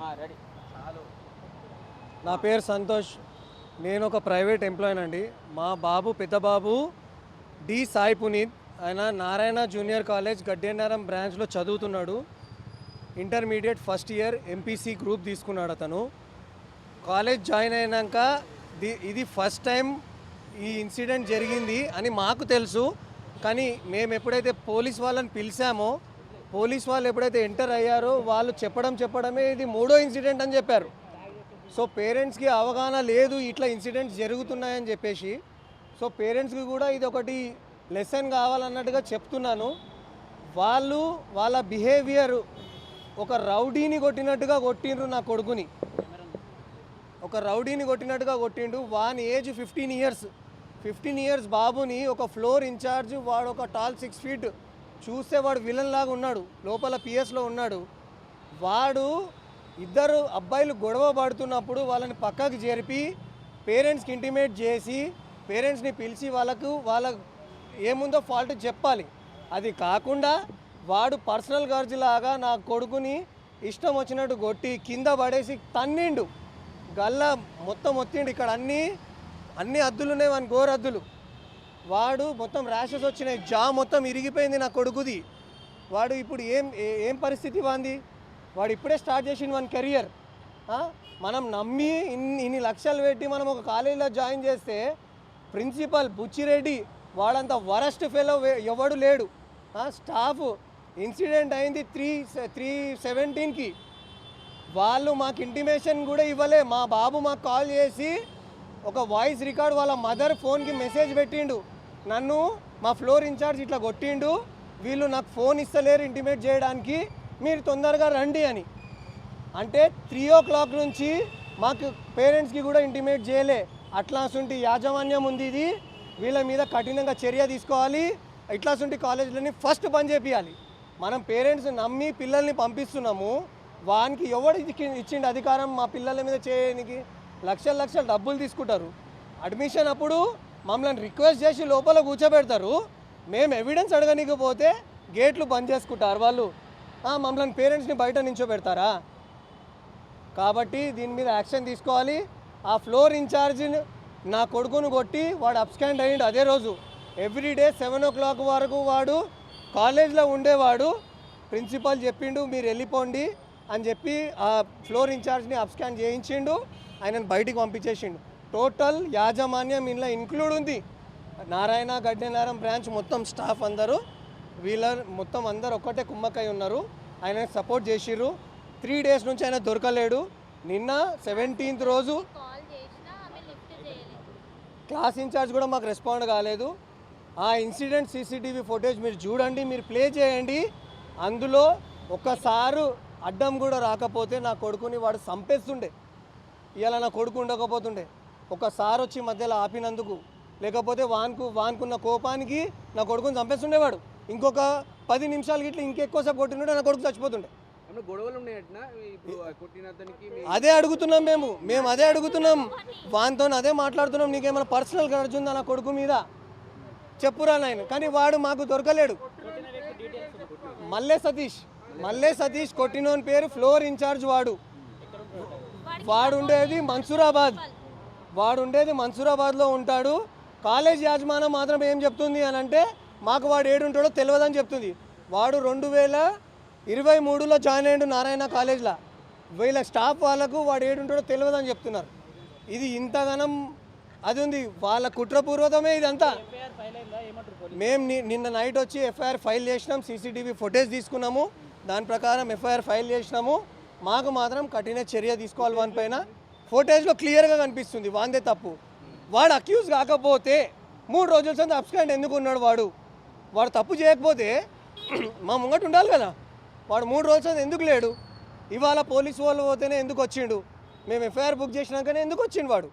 Ready. నా పేరు సంతోష్. నేను ఒక ప్రైవేట్ ఎంప్లాయీ అండి. మా బాబు పెద్ద బాబు డి సాయి పునీత్. ఆయన నారాయణ జూనియర్ కాలేజ్ గడ్డేనారం బ్రాంచ్లో చదువుతున్నాడు. Intermediate first year MPC group తీసుకున్నాడు అతను. కాలేజ్ జాయిన్ అయినాక ది- ఇది ఫస్ట్ టైం ఈ ఇన్సిడెంట్ జరిగింది అని మాకు తెలుసు. కానీ మేము ఎప్పుడైతే పోలీస్ వాళ్ళని పిలిచామో పోలీస్ వాళ్ళు ఎప్పుడైతే ఎంటర్ అయ్యారో వాళ్ళు చెప్పడం చెప్పడమే ఇది మూడో ఇన్సిడెంట్ అని చెప్పారు. సో పేరెంట్స్కి అవగాహన లేదు ఇట్లా ఇన్సిడెంట్స్ జరుగుతున్నాయని చెప్పేసి. సో పేరెంట్స్కి కూడా ఇది ఒకటి లెసన్ కావాలన్నట్టుగా చెప్తున్నాను. వాళ్ళు వాళ్ళ బిహేవియర్ ఒక రౌడీని కొట్టినట్టుగా కొట్టిండ్రు నా కొడుకుని. ఒక రౌడీని కొట్టినట్టుగా కొట్టిండు వాని age fifteen years. Fifteen years బాబుని ఒక ఫ్లోర్ ఇన్ఛార్జ్ వాడు ఒక టాల్ సిక్స్ ఫీట్ చూస్తే వాడు విలన్ లాగా ఉన్నాడు. లోపల పిఎస్లో ఉన్నాడు. వాడు ఇద్దరు అబ్బాయిలు గొడవ పడుతున్నప్పుడు వాళ్ళని పక్కకు జరిపి పేరెంట్స్కి ఇంటిమేట్ చేసి పేరెంట్స్ని పిలిచి వాళ్ళకు వాళ్ళ ఏముందో ఫాల్ట్ చెప్పాలి. అది కాకుండా వాడు పర్సనల్ గర్జ్ లాగా నా కొడుకుని ఇష్టం వచ్చినట్టు కొట్టి కింద పడేసి తన్నిండు. గల్లా మొత్తం ఒత్తిండు. ఇక్కడ అన్నీ అన్ని అద్దులు ఉన్నాయి వాని గోరద్దులు వాడు మొత్తం ర్యాషెస్ వచ్చినాయి. జా మొత్తం ఇరిగిపోయింది నా కొడుకుది. వాడు ఇప్పుడు ఏం ఏ- ఏం పరిస్థితి వాంది? వాడు ఇప్పుడే స్టార్ట్ చేసిండు వన్ కెరియర్ మనం నమ్మి ఇన్ని ఇన్ని లక్షలు పెట్టి మనం ఒక కాలేజీలో జాయిన్ చేస్తే ప్రిన్సిపల్ బుచ్చిరెడ్డి వాడంత వరస్ట్ ఫెలో ఎవడు లేడు. స్టాఫ్ ఇన్సిడెంట్ అయింది త్రీ త్రీ సెవెంటీన్కి వాళ్ళు మాకు ఇంటిమేషన్ కూడా ఇవ్వలే. మా బాబు మాకు కాల్ చేసి ఒక వాయిస్ రికార్డ్ వాళ్ళ మదర్ ఫోన్కి మెసేజ్ పెట్టిండు. నన్ను మా ఫ్లోర్ ఇన్ఛార్జ్ ఇట్లా కొట్టిండు. వీళ్ళు నాకు ఫోన్ ఇస్తలేరు ఇంటిమేట్ చేయడానికి. మీరు తొందరగా రండి అని. అంటే త్రీ ఓ క్లాక్ నుంచి మాకు పేరెంట్స్కి కూడా ఇంటిమేట్ చేయలే. అట్లాసుంటి యాజమాన్యం ఉంది ఇది. వీళ్ళ మీద కఠినంగా చర్య తీసుకోవాలి. ఇట్లాసుంటి కాలేజీలని ఫస్ట్ బంద్ చేపియాలి. మనం పేరెంట్స్ నమ్మి పిల్లల్ని పంపిస్తున్నాము. వానికి ఎవడు ఇచ్చిండు అధికారం మా పిల్లల మీద చేయడానికి లక్షల లక్షల డబ్బులు తీసుకుంటారు. అడ్మిషన్ అప్పుడు మమ్మల్ని రిక్వెస్ట్ చేసి లోపల కూర్చోబెడతారు. మేము ఎవిడెన్స్ అడగనీకపోతే గేట్లు బంద్ చేసుకుంటారు వాళ్ళు. మమ్మల్ని పేరెంట్స్ని బయట నించోబెడతారా? కాబట్టి దీని మీద యాక్షన్ తీసుకోవాలి. ఆ ఫ్లోర్ ఇన్ఛార్జ్ నా కొడుకును కొట్టి వాడు అప్స్కాండ్ అయ్యిండు అదే రోజు. ఎవ్రీడే సెవెన్ ఓ క్లాక్ వరకు వాడు కాలేజ్లో ఉండేవాడు. ప్రిన్సిపాల్ చెప్పిండు మీరు వెళ్ళిపోండి అని చెప్పి ఆ ఫ్లోర్ ఇన్ఛార్జ్ని అప్స్కాన్ చేయించిండు. ఆయనను బయటికి పంపించేసిండు. టోటల్ యాజమాన్యం ఇంట్లో ఇంక్లూడ్ ఉంది. నారాయణ గడ్డెనారం బ్రాంచ్ మొత్తం స్టాఫ్ అందరూ వీళ్ళ మొత్తం అందరు ఒక్కటే కుమ్మక్కై ఉన్నారు. ఆయన సపోర్ట్ చేసిర్రు. త్రీ డేస్ నుంచి ఆయన దొరకలేడు. నిన్న సెవెంటీన్త్ రోజు క్లాస్ ఇన్ఛార్జ్ కూడా మాకు రెస్పాండ్ కాలేదు. ఆ ఇన్సిడెంట్ సీసీటీవీ ఫుటేజ్ మీరు చూడండి మీరు ప్లే చేయండి. అందులో ఒక్కసారు అడ్డం కూడా రాకపోతే నా కొడుకుని వాడు చంపేస్తుండే ఇవాళ నా కొడుకు ఉండకపోతుండే. ఒకసారి వచ్చి మధ్యలో ఆపినందుకు లేకపోతే వాన్కు వాన్కున్న కోపానికి నా కొడుకుని చంపేస్తుండేవాడు. ఇంకొక పది నిమిషాలకి ఇట్లా ఇంకెక్కువసేపు కొట్టినట్టు నా కొడుకు చచ్చిపోతుండే. అదే అడుగుతున్నాం మేము. మేము అదే అడుగుతున్నాం. వానితో అదే మాట్లాడుతున్నాం. నీకేమైనా పర్సనల్ ఉందా నా కొడుకు మీద? చెప్పురా నాయన. కానీ వాడు మాకు దొరకలేడు. మల్లె సతీష్. మల్లె సతీష్ కొట్టినోని పేరు ఫ్లోర్ ఇన్ఛార్జ్ వాడు. వాడు ఉండేది మన్సూరాబాద్. వాడు ఉండేది మన్సూరాబాద్లో ఉంటాడు. కాలేజ్ యాజమానం మాత్రం ఏం చెప్తుంది అని అంటే మాకు వాడు ఏడుంటాడో తెలియదని చెప్తుంది. వాడు రెండు వేల ఇరవై మూడులో జాయిన్ అయ్యాడు నారాయణ కాలేజ్లో. వీళ్ళ స్టాఫ్ వాళ్ళకు వాడు ఏడుంటాడో తెలియదని చెప్తున్నారు. ఇది ఇంతగానం అది ఉంది. వాళ్ళ కుట్రపూర్వకమే ఇదంతా. మేము నిన్న నైట్ వచ్చి ఎఫ్ఐఆర్ ఫైల్ చేసినాం సీసీటీవీ ఫుటేజ్ తీసుకున్నాము. దాని ప్రకారం ఎఫ్ఐఆర్ ఫైల్ చేసినాము. మాకు మాత్రం కఠిన చర్య తీసుకోవాలి వాని పైన. ఫోటేజ్లో క్లియర్గా కనిపిస్తుంది వాందే తప్పు. వాడు అక్యూజ్ కాకపోతే మూడు రోజుల సంత అబ్స్కాండ్ ఎందుకు ఉన్నాడు వాడు? వాడు తప్పు చేయకపోతే మా ముంగట ఉండాలి కదా. వాడు మూడు రోజుల సంత ఎందుకు లేడు? ఇవాళ పోలీసు వాళ్ళు పోతేనే ఎందుకు వచ్చిండు? మేము ఎఫ్ఐఆర్ బుక్ చేసినాకనే ఎందుకు వచ్చిండు వాడు?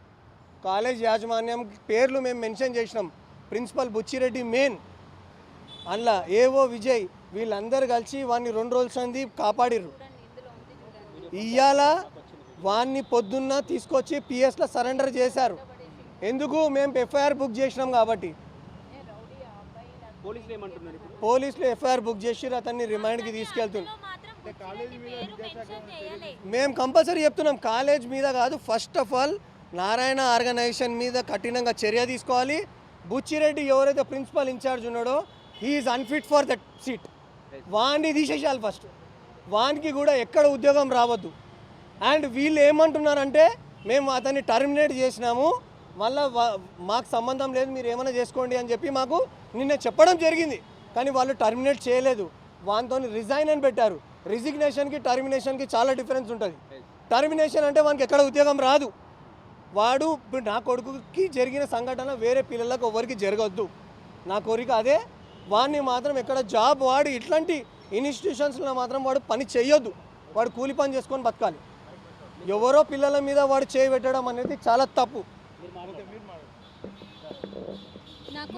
కాలేజ్ యాజమాన్యం పేర్లు మేము మెన్షన్ చేసినాం. Principal Buchireddy main. అందులో ఏవో విజయ్ వీళ్ళందరూ కలిసి వాడిని రెండు రోజుల సంది కాపాడిర్రు. ఇవాళ వాన్ని పొద్దున్న తీసుకొచ్చి పిఎస్లో సరెండర్ చేశారు. ఎందుకు? మేము ఎఫ్ఐఆర్ బుక్ చేసినాం కాబట్టి. పోలీసులు ఎఫ్ఐఆర్ బుక్ చేసి అతన్ని రిమైండ్కి చేయలే. మేము కంపల్సరీ చెప్తున్నాం కాలేజ్ మీద కాదు first of all Narayana organisation మీద కఠినంగా చర్య తీసుకోవాలి. బుచ్చిరెడ్డి ఎవరైతే ప్రిన్సిపల్ ఇన్ఛార్జ్ ఉన్నాడో he is unfit for that seat వాడిని తీసేసేయాలి ఫస్ట్ వానికి కూడా ఎక్కడ ఉద్యోగం రావద్దు. అండ్ వీళ్ళు ఏమంటున్నారంటే మేము అతన్ని టర్మినేట్ చేసినాము మళ్ళీ మాకు సంబంధం లేదు మీరు ఏమైనా చేసుకోండి అని చెప్పి మాకు నిన్న చెప్పడం జరిగింది. కానీ వాళ్ళు టర్మినేట్ చేయలేదు. వానితో రిజైన్ అని పెట్టారు. రిజిగ్నేషన్కి టర్మినేషన్కి చాలా డిఫరెన్స్ ఉంటుంది. టర్మినేషన్ అంటే వానికి ఎక్కడ ఉద్యోగం రాదు. వాడు ఇప్పుడు నా కొడుకుకి జరిగిన సంఘటన వేరే పిల్లలకు ఎవరికి జరగద్దు. నా కోరిక అదే. వాడిని మాత్రం ఎక్కడ జాబ్ వాడు ఇట్లాంటి ఇన్స్టిట్యూషన్స్లో మాత్రం వాడు పని చేయొద్దు వాడు కూలి పని చేసుకొని బతకాలి. ఎవరో పిల్లల మీద వాడు చేయి పెట్టడం అనేది చాలా తప్పు. నాకు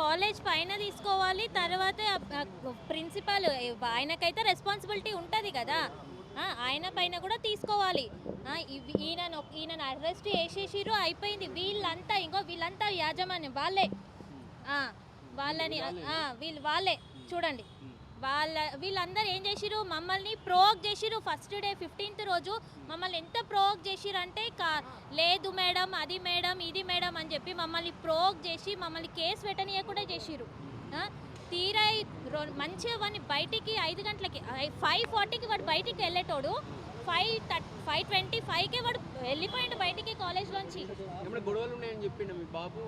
కాలేజ్ పైన తీసుకోవాలి తర్వాత ప్రిన్సిపాల్ ఆయనకైతే రెస్పాన్సిబిలిటీ ఉంటుంది కదా. ఆయన పైన కూడా తీసుకోవాలి. ఈయన ఈయనను అరెస్ట్ చేసేసిరు అయిపోయింది. వీళ్ళంతా ఇంకో వీళ్ళంతా యాజమాన్యం వాళ్ళే. వాళ్ళని వీళ్ళు. వాళ్ళే చూడండి. వాళ్ళ వీళ్ళందరూ ఏం చేసిరు మమ్మల్ని ప్రోక్ చేసిరు ఫస్ట్ డే ఫిఫ్టీన్త్ రోజు. మమ్మల్ని ఎంత ప్రోక్ చేసిరు అంటే కా లేదు మేడం అది మేడం ఇది మేడం అని చెప్పి మమ్మల్ని ప్రోక్ చేసి మమ్మల్ని కేసు పెట్టనీయకుండా చేసిరు తీరా మంచిగా వాడిని బయటికి ఐదు గంటలకి ఫైవ్ ఫార్టీకి వాడు బయటికి వెళ్ళేటోడు. ఫైవ్ థర్టీ ఫైవ్ ట్వంటీ ఫైవ్కి వాడు వెళ్ళిపోయిండు బయటికి కాలేజ్లోంచి గొడవలు ఉన్నాయని చెప్పిండు మీ బాబు?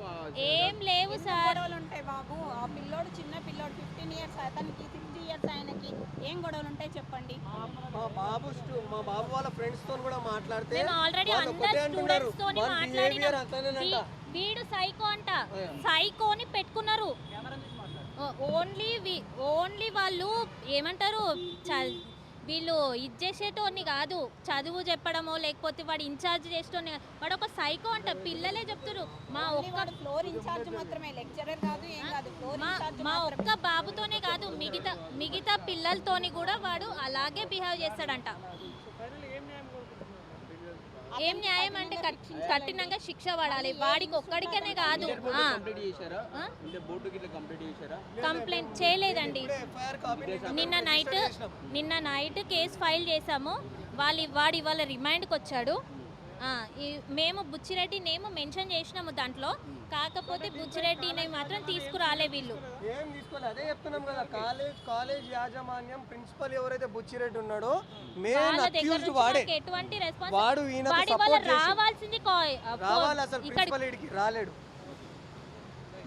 ఏం లేవు సార్. గొడవలు ఉంటాయి బాబు. ఆ పిల్లోడు చిన్న పిల్లోడు ఫిఫ్టీన్ ఇయర్స్ అతనికి సిక్స్టీ ఇయర్స్ ఆయనకి. ఏం గొడవలు ఉంటాయి చెప్పండి? మా బాబు మా బాబు వాళ్ళ ఫ్రెండ్స్తో కూడా మాట్లాడితే మేము ఆల్రెడీ అందరు స్టూడెంట్స్ తోని వాళ్ళ మాట్లాడినాం. వీడు సైకో అంట. సైకోని పెట్టుకున్నారు. ఓన్లీ ఓన్లీ వాళ్ళు ఏమంటారు చ- వీళ్ళు ఇది చేసేటోని కాదు చదువు చెప్పడమో లేకపోతే వాడు ఇన్ఛార్జ్ చేసేటోని కాదు. వాడు ఒక సైకో అంట పిల్లలే చెప్తారు మా ఒక్క ఫ్లోర్ ఇన్ఛార్జ్ మాత్రమే లెక్చరర్ కాదు ఏం కాదు మా ఒక్క బాబుతోనే కాదు మిగతా మిగతా పిల్లలతోని కూడా వాడు అలాగే బిహేవ్ చేస్తాడంట. ఏం న్యాయం అంటే కఠి- కఠినంగా శిక్ష పడాలి. వాడికి ఒక్కడికనే కాదు. కంప్లీట్ చేశారా? ఆ? అంటే బోర్డుకి ఇట్లా కంప్లీట్ చేశారా? కంప్లైంట్ చేయలేదండి. నిన్న నైట్ నిన్న నైట్ కేసు ఫైల్ చేశాము. వాళ్ళు వాడు ఇవాళ రిమైండ్కి వచ్చాడు. మేము బుచ్చిరెడ్డి నేమ్ మెన్షన్ చేసినాము దాంట్లో. కాకపోతే బుచ్చిరెడ్డిని మాత్రం తీసుకురాలే వీళ్ళు. ఏం తీసుకోలేదు అదే చెప్తున్నాం కదా కాలేజ్ కాలేజ్ యాజమాన్యం ప్రిన్సిపల్ ఎవరైతే బుచ్చిరెడ్డి ఉన్నాడో అక్యూజ్డ్ వాడే. మాకు ఎటువంటి రెస్పాన్స్ వాడు సపోర్ట్ రావాల్సింది రావాలి అసలు ప్రిన్సిపల్ ఇడికి రాలేడు.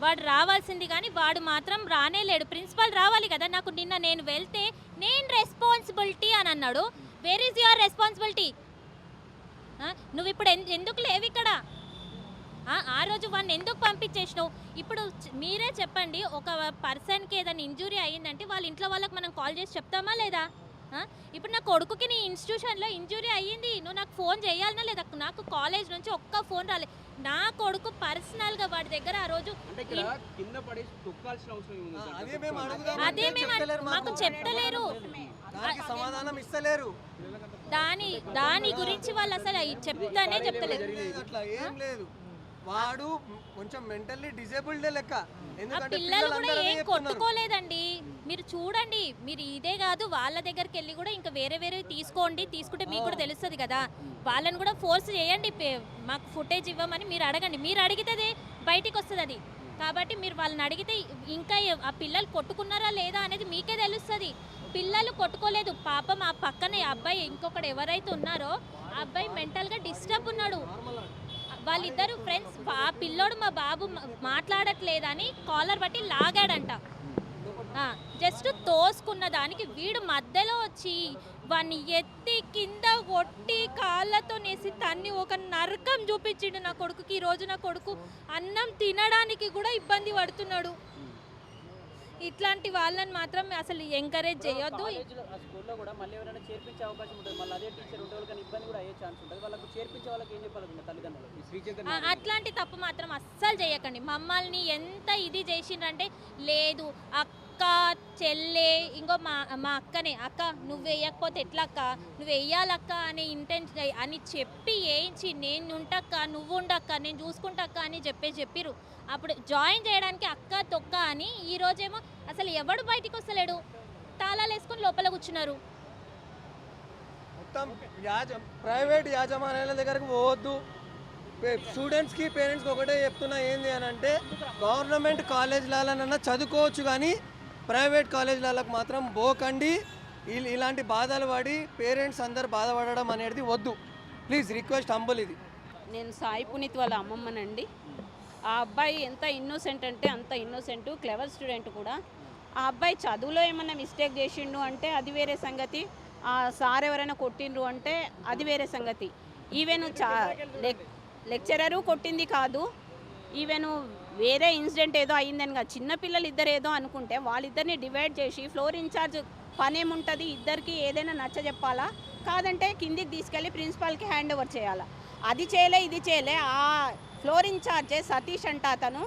వాడు రావాల్సింది కానీ వాడు మాత్రం రానే లేడు. ప్రిన్సిపల్ రావాలి కదా నాకు నిన్న నేను వెళ్తే నేను రెస్పాన్సిబిలిటీ అని అన్నాడు. వేర్ ఈజ్ యువర్ రెస్పాన్సిబిలిటీ నువ్వు ఇప్పుడు ఎందుకు లేవు ఇక్కడ? ఆ, రోజు వాడిని ఎందుకు పంపించేసినావు? ఇప్పుడు మీరే చెప్పండి ఒక పర్సన్కి ఏదైనా ఇంజురీ అయ్యిందంటే వాళ్ళ ఇంట్లో వాళ్ళకి మనం కాల్ చేసి చెప్తామా లేదా? ఇప్పుడు నా కొడుకుకి నీ ఇన్స్టిట్యూషన్లో ఇంజురీ అయ్యింది నువ్వు నాకు ఫోన్ చేయాలనా లేదా? నాకు కాలేజ్ నుంచి ఒక్క ఫోన్ రాలేదు నా కొడుకు పర్సనల్గా వాడి దగ్గర ఆ రోజు? అదే మేము చెప్తలేరు మాకు. మాకు. చెప్తలేరు దానికి సమాధానం ఇస్తలేరు. దాని దాని గురించి వాళ్ళు అసలు చెప్తానే చెప్తలేరు. లేదు అట్లా ఏం లేదు. వాడు కొంచెం మెంటల్లీ డిజేబుల్డ్ లెక్క. ఎందుకంటే పిల్లలు కూడా ఏం. కొట్టుకోలేదండి. మీరు చూడండి మీరు ఇదే కాదు వాళ్ళ దగ్గరికి వెళ్ళి కూడా ఇంకా వేరే వేరే తీసుకోండి తీసుకుంటే మీకు కూడా తెలుస్తుంది కదా. వాళ్ళని కూడా ఫోర్స్ చేయండి మాకు ఫుటేజ్ ఇవ్వమని మీరు అడగండి. మీరు అడిగితే బయటికి వస్తుంది అది. కాబట్టి మీరు వాళ్ళని అడిగితే ఇంకా ఆ పిల్లలు కొట్టుకున్నారా లేదా అనేది మీకే తెలుస్తుంది. పిల్లలు కొట్టుకోలేదు. పాపం ఆ పక్కన అబ్బాయి ఇంకొకడు ఎవరైతే ఉన్నారో ఆ అబ్బాయి మెంటల్గా డిస్టర్బ్ ఉన్నాడు. వాళ్ళిద్దరు ఫ్రెండ్స్ ఆ పిల్లోడు మా బాబు మాట్లాడట్లేదని కాలర్ బట్టి లాగాడంట. జస్ట్ తోసుకున్న దానికి వీడు మధ్యలో వచ్చి వాడిని ఎత్తి కింద కొట్టి కాళ్ళతో నేసి తన్ని ఒక నరకం చూపించిండు నా కొడుకుకి ఈ రోజు నా కొడుకు అన్నం తినడానికి కూడా ఇబ్బంది పడుతున్నాడు. ఇట్లాంటి వాళ్ళని మాత్రం అసలు ఎంకరేజ్ చేయొద్దు. స్కూల్లో కూడా మళ్ళీ ఎవరైనా చేర్పించే అవకాశం ఉంటుంది. మళ్ళీ అదే టీచర్ ఉంటే వాళ్ళకి ఇబ్బంది కూడా అయ్యే ఛాన్స్ ఉంటుంది. వాళ్ళకు చేర్పించే వాళ్ళకి ఏం చెప్పాలి ఇంకా తల్లిదండ్రులు? ఈ శ్రీ చైతన్య ఆ, అట్లాంటి తప్పు మాత్రం అస్సలు చేయకండి. మమ్మల్ని ఎంత ఇది చేసిండ్రంటే లేదు అక్క చెల్లె ఇంకో మా మా అక్కనే. అక్క నువ్వు వేయకపోతే ఎట్లా అక్క నువ్వు వేయాలక్క అనే ఇంటెన్షన్ అని చెప్పి వేయించి నేను ఉంటక్క నువ్వు ఉండక్క నేను చూసుకుంటక్క అని చెప్పేసి చెప్పిరు అప్పుడు జాయిన్ చేయడానికి అక్క తొక్క అని ఈ రోజేమో అసలు ఎవడు బయటికి వస్తలేడు. తాళాలు వేసుకొని లోపల కూర్చున్నారు. మొత్తం యాజ ప్రైవేట్ యాజమాన్యాల దగ్గరకు పోవద్దు. స్టూడెంట్స్కి పేరెంట్స్కి ఒకటే చెప్తున్నా ఏంది అని అంటే గవర్నమెంట్ కాలేజ్లనన్నా చదువుకోవచ్చు కానీ ప్రైవేట్ కాలేజ్లకు మాత్రం పోకండి. ఇల్- ఇలాంటి బాధలు పడి పేరెంట్స్ అందరు బాధపడడం అనేది వద్దు. ప్లీజ్ రిక్వెస్ట్ హంబుల్ ఇది. నేను సాయి పునీత్ వాళ్ళ అమ్మమ్మనండి. ఆ అబ్బాయి ఎంత ఇన్నోసెంట్ అంటే అంత ఇన్నోసెంట్ క్లెవర్ స్టూడెంట్ కూడా. ఆ అబ్బాయి చదువులో ఏమన్నా మిస్టేక్ చేసిండు అంటే అది వేరే సంగతి. ఆ సార్ ఎవరైనా కొట్టిండ్రు అంటే అది వేరే సంగతి. ఈవెన్ చా లెక్చరరు కొట్టింది కాదు. ఈవెన్ వేరే ఇన్సిడెంట్ ఏదో అయిందని కాదు. చిన్నపిల్లలు ఇద్దరు ఏదో అనుకుంటే వాళ్ళిద్దరిని డివైడ్ చేసి ఫ్లోర్ ఇన్ఛార్జ్ పని ఏముంటుంది ఇద్దరికి ఏదైనా నచ్చ చెప్పాలా? కాదంటే కిందికి తీసుకెళ్ళి ప్రిన్సిపాల్కి హ్యాండ్ ఓవర్ చేయాలా? అది చేయలే ఇది చేయలే ఆ ఫ్లోర్ ఇన్ఛార్జే సతీష్ అంట అతను.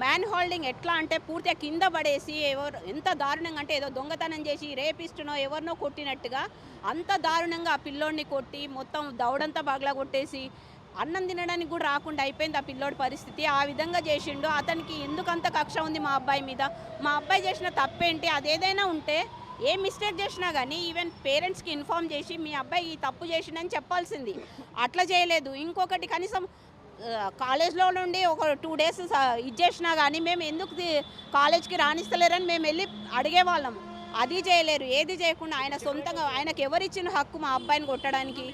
మ్యాన్ హోల్డింగ్ ఎట్లా అంటే పూర్తిగా కింద పడేసి ఎవరు ఎంత దారుణంగా అంటే ఏదో దొంగతనం చేసి రేపిస్టునో ఎవరినో కొట్టినట్టుగా అంత దారుణంగా ఆ పిల్లోడిని కొట్టి మొత్తం దౌడంతా బాగ్లా కొట్టేసి అన్నం తినడానికి కూడా రాకుండా అయిపోయింది ఆ పిల్లోడి పరిస్థితి. ఆ విధంగా చేసిండు. అతనికి ఎందుకంత కక్ష ఉంది మా అబ్బాయి మీద? మా అబ్బాయి చేసిన తప్పేంటి? అదేదైనా ఉంటే ఏ మిస్టేక్ చేసినా కానీ ఈవెన్ పేరెంట్స్కి ఇన్ఫామ్ చేసి మీ అబ్బాయి ఈ తప్పు చేసిండని చెప్పాల్సింది. అట్లా చేయలేదు. ఇంకొకటి కనీసం కాలేజ్లో నుండి ఒక టూ డేస్ ఇది చేసినా కానీ మేము ఎందుకు కాలేజ్కి రాణిస్తలేరని మేము వెళ్ళి అడిగేవాళ్ళం అది చేయలేరు ఏది చేయకుండా ఆయన సొంతంగా ఆయనకు ఎవరిచ్చిన హక్కు మా అబ్బాయిని కొట్టడానికి?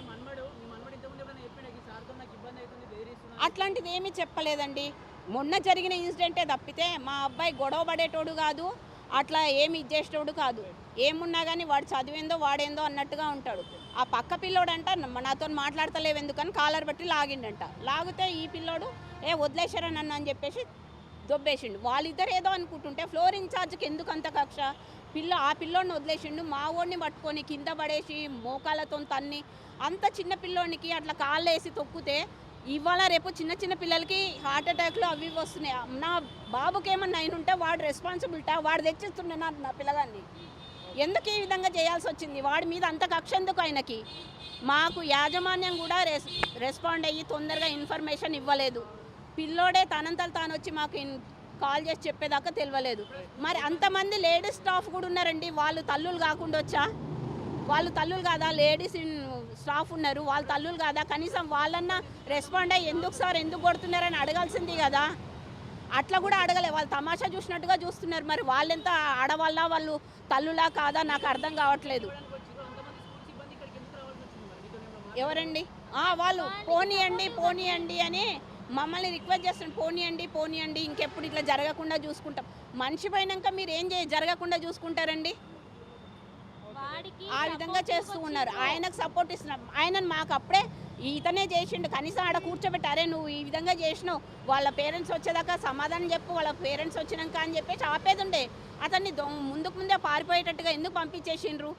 అట్లాంటిది ఏమీ చెప్పలేదండి. మొన్న జరిగిన ఇన్సిడెంటే తప్పితే మా అబ్బాయి గొడవ పడేటోడు కాదు అట్లా ఏమి ఇచ్చేసేటోడు కాదు. ఏమున్నా కానీ వాడు చదివేందో వాడేందో అన్నట్టుగా ఉంటాడు. ఆ పక్క పిల్లోడంట నాతో మాట్లాడతలేవు ఎందుకని కాలర్ బట్టి లాగిండంట. లాగితే ఈ పిల్లోడు ఏ వదిలేశారా నన్ను అని చెప్పేసి దొబ్బేసిండు. వాళ్ళిద్దరు ఏదో అనుకుంటుంటే ఫ్లోర్ ఇన్ఛార్జ్కి ఎందుకు అంత కక్ష? పిల్ల ఆ పిల్లోడిని వదిలేసిండు మా ఓడిని పట్టుకొని కింద పడేసి మోకాళ్ళతో తన్ని అంత చిన్న పిల్లోనికి అట్లా కాళ్ళు వేసి తొక్కితే ఇవాళ రేపు చిన్న చిన్న పిల్లలకి హార్ట్ అటాక్లు అవి వస్తున్నాయి. నా బాబుకి ఏమన్నా అయిన ఉంటే వాడు రెస్పాన్సిబిలిటీ? వాడు తెచ్చిస్తుండే నా పిల్లగాన్ని. ఎందుకు ఈ విధంగా చేయాల్సి వచ్చింది? వాడి మీద అంత కక్ష ఎందుకు ఆయనకి? మాకు యాజమాన్యం కూడా రెస్ రెస్పాండ్ అయ్యి తొందరగా ఇన్ఫర్మేషన్ ఇవ్వలేదు. పిల్లోడే తనంతలు తాను వచ్చి మాకు ఇన్- కాల్ చేసి చెప్పేదాకా తెలియలేదు. మరి అంతమంది లేడీస్ స్టాఫ్ కూడా ఉన్నారండి. వాళ్ళు తల్లులు కాకుండా వచ్చా? వాళ్ళు తల్లులు కాదా? లేడీస్ స్టాఫ్ ఉన్నారు. వాళ్ళు తల్లులు కాదా? కనీసం వాళ్ళన్నా రెస్పాండ్ అయ్యి ఎందుకు సార్ ఎందుకు కొడుతున్నారని అడగాల్సింది కదా? అట్లా కూడా అడగలే. వాళ్ళు తమాషా చూసినట్టుగా చూస్తున్నారు. మరి వాళ్ళెంత ఆడవాళ్ళ వాళ్ళు తల్లులా కాదా? నాకు అర్థం కావట్లేదు. ఎవరండి? వాళ్ళు పోనీయండి పోనీయండి అని మమ్మల్ని రిక్వెస్ట్ చేస్తున్నారు. పోనీయండి పోనీయండి ఇంకెప్పుడు ఇట్లా జరగకుండా చూసుకుంటాం. మనిషి పోయినాక మీరు ఏం చేయ జరగకుండా చూసుకుంటారండి? ఆ విధంగా చేస్తూ ఉన్నారు. ఆయనకు సపోర్ట్ ఇస్తున్నాం. ఆయనను మాకు అప్పుడే ఇతనే చేసిండు. కనీసం ఆడ కూర్చోబెట్టి అరే నువ్వు ఈ విధంగా చేసినావు. వాళ్ళ పేరెంట్స్ వచ్చేదాకా సమాధానం చెప్పు. వాళ్ళ పేరెంట్స్ వచ్చినాక అని చెప్పేసి ఆపేది ఉండే అతన్ని ముందుకు ముందే పారిపోయేటట్టుగా ఎందుకు పంపించేసిండ్రు?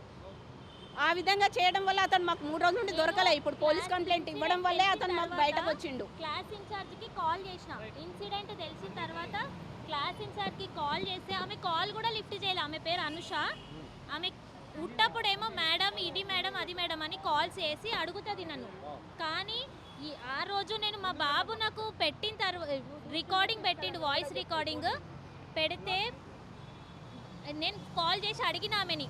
ఆ విధంగా చేయడం వల్ల అతను మాకు మూడు రోజుల నుండి దొరకలే. ఇప్పుడు పోలీస్ కంప్లైంట్ ఇవ్వడం వల్లే అతను మాకు బయటకు వచ్చిండు. క్లాస్ ఇన్ఛార్జ్కి కాల్ చేసిన. ఇన్సిడెంట్ తెలిసిన తర్వాత క్లాస్ ఇన్ఛార్జ్కి కాల్ చేస్తే ఆమె కాల్ కూడా లిఫ్ట్ చేయలే. ఆమె పేరు అనుష. ఆమె ఉట్టప్పుడేమో మేడం ఇది మేడం అది మేడం అని కాల్ చేసి అడుగుతుంది నన్ను. కానీ ఈ ఆ రోజు నేను మా బాబు నాకు పెట్టిన తర్వాత రికార్డింగ్ పెట్టిండు వాయిస్ రికార్డింగ్ పెడితే నేను కాల్ చేసి అడిగిన ఆమెని.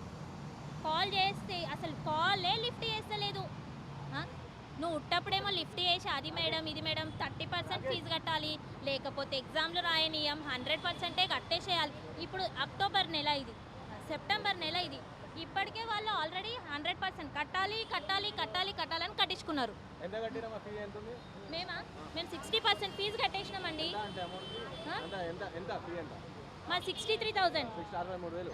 కాల్ చేస్తే అసలు కాలే లిఫ్ట్ చేస్తలేదు. నువ్వు ఉట్టప్పుడేమో లిఫ్ట్ చేసి అది మేడం ఇది మేడం థర్టీ పర్సెంట్ ఫీజు కట్టాలి. లేకపోతే ఎగ్జామ్లు రాయనీయం హండ్రెడ్ పర్సెంటే కట్టేసేయాలి. ఇప్పుడు అక్టోబర్ నెల ఇది. సెప్టెంబర్ నెల ఇది. ఇప్పటికే వాళ్ళు ఆల్రెడీ హండ్రెడ్ పర్సెంట్ కట్టాలి కట్టాలి కట్టాలి కట్టాలని కట్టించుకున్నారు. ఎంత కట్టినా మా ఫీ ఎంత ఉంది మేమా? మేము సిక్స్టీ పర్సెంట్ ఫీజు కట్టేసినామండి. ఎంత అంటే అమౌంట్ ఆ? ఎంత ఎంత ఎంత? మా సిక్స్టీ త్రీ అరవై మూడు వేలు.